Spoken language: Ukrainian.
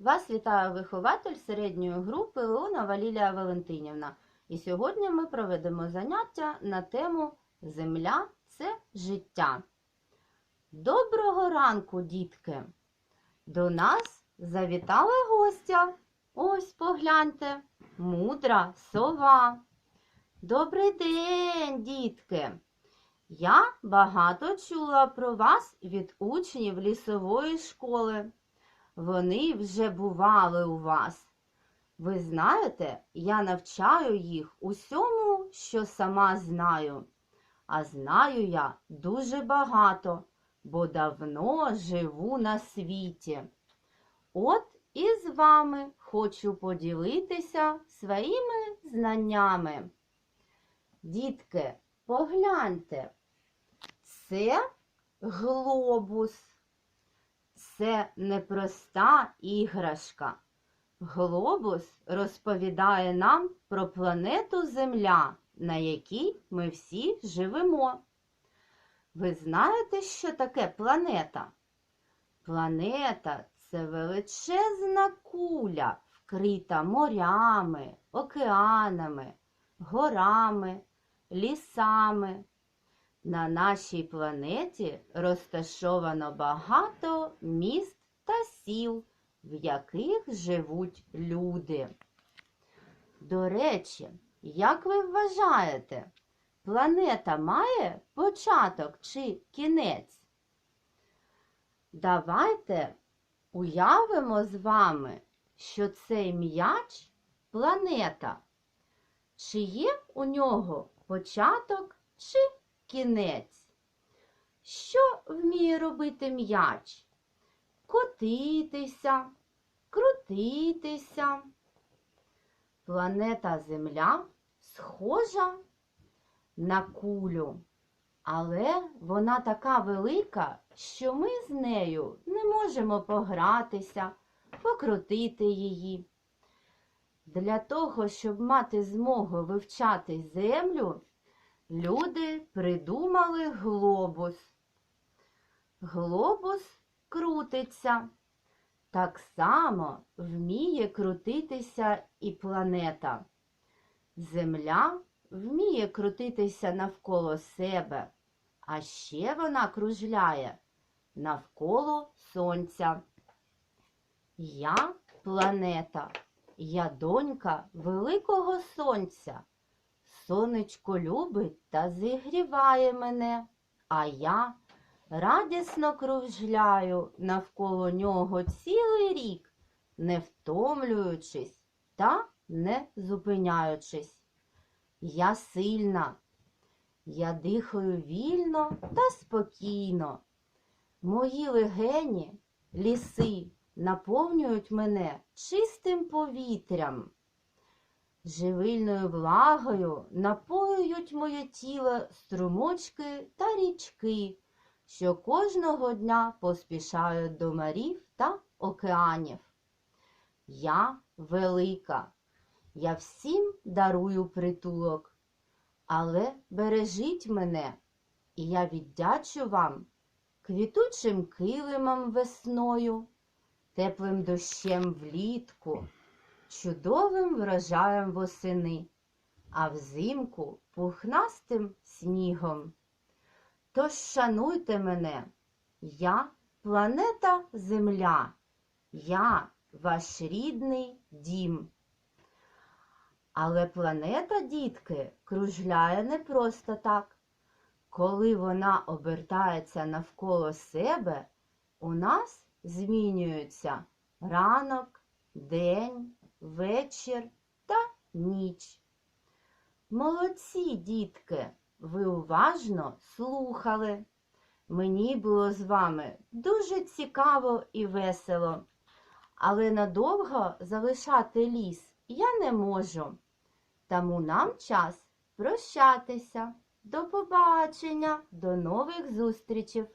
Вас вітає вихователь середньої групи Леонова Лілія Валентинівна. І сьогодні ми проведемо заняття на тему Земля це життя. Доброго ранку, дітки! До нас завітала гостя. Ось погляньте, мудра сова. Добрий день, дітки! Я багато чула про вас від учнів лісової школи. Вони вже бували у вас. Ви знаєте, я навчаю їх усьому, що сама знаю. А знаю я дуже багато, бо давно живу на світі. От і з вами хочу поділитися своїми знаннями. Дітки, погляньте, це глобус. Це непроста іграшка. Глобус розповідає нам про планету Земля, на якій ми всі живемо. Ви знаєте, що таке планета? Планета це величезна куля, вкрита морями, океанами, горами, лісами. На нашій планеті розташовано багато міст та сіл, в яких живуть люди. До речі, як ви вважаєте, планета має початок чи кінець? Давайте уявимо з вами, що цей м'яч планета. Чи є у нього початок чи кінець. Що вміє робити м'яч? Котитися, крутитися. Планета Земля схожа на кулю, але вона така велика, що ми з нею не можемо погратися, покрутити її. Для того, щоб мати змогу вивчати землю, Люди придумали глобус. Глобус крутиться. Так само вміє крутитися і планета. Земля вміє крутитися навколо себе, а ще вона кружляє навколо сонця. Я планета, я донька великого сонця. Сонечко любить та зігріває мене, а я радісно кружляю навколо нього цілий рік, не втомлюючись та не зупиняючись. Я сильна, я дихаю вільно та спокійно. Мої легені, ліси наповнюють мене чистим повітрям живильною влагою напоюють моє тіло струмочки та річки, що кожного дня поспішають до морів та океанів. Я велика, я всім дарую притулок, але бережіть мене, і я віддячу вам квітучим килимом весною, теплим дощем влітку чудовим врожаєм восени, а взимку пухнастим снігом. Тож шануйте мене, я планета Земля, я ваш рідний дім. Але планета, дітки, кружляє не просто так. Коли вона обертається навколо себе, у нас змінюється ранок, день, вечір та ніч. Молодці, дітки, ви уважно слухали. Мені було з вами дуже цікаво і весело, але надовго залишати ліс я не можу. Тому нам час прощатися. До побачення, до нових зустрічей!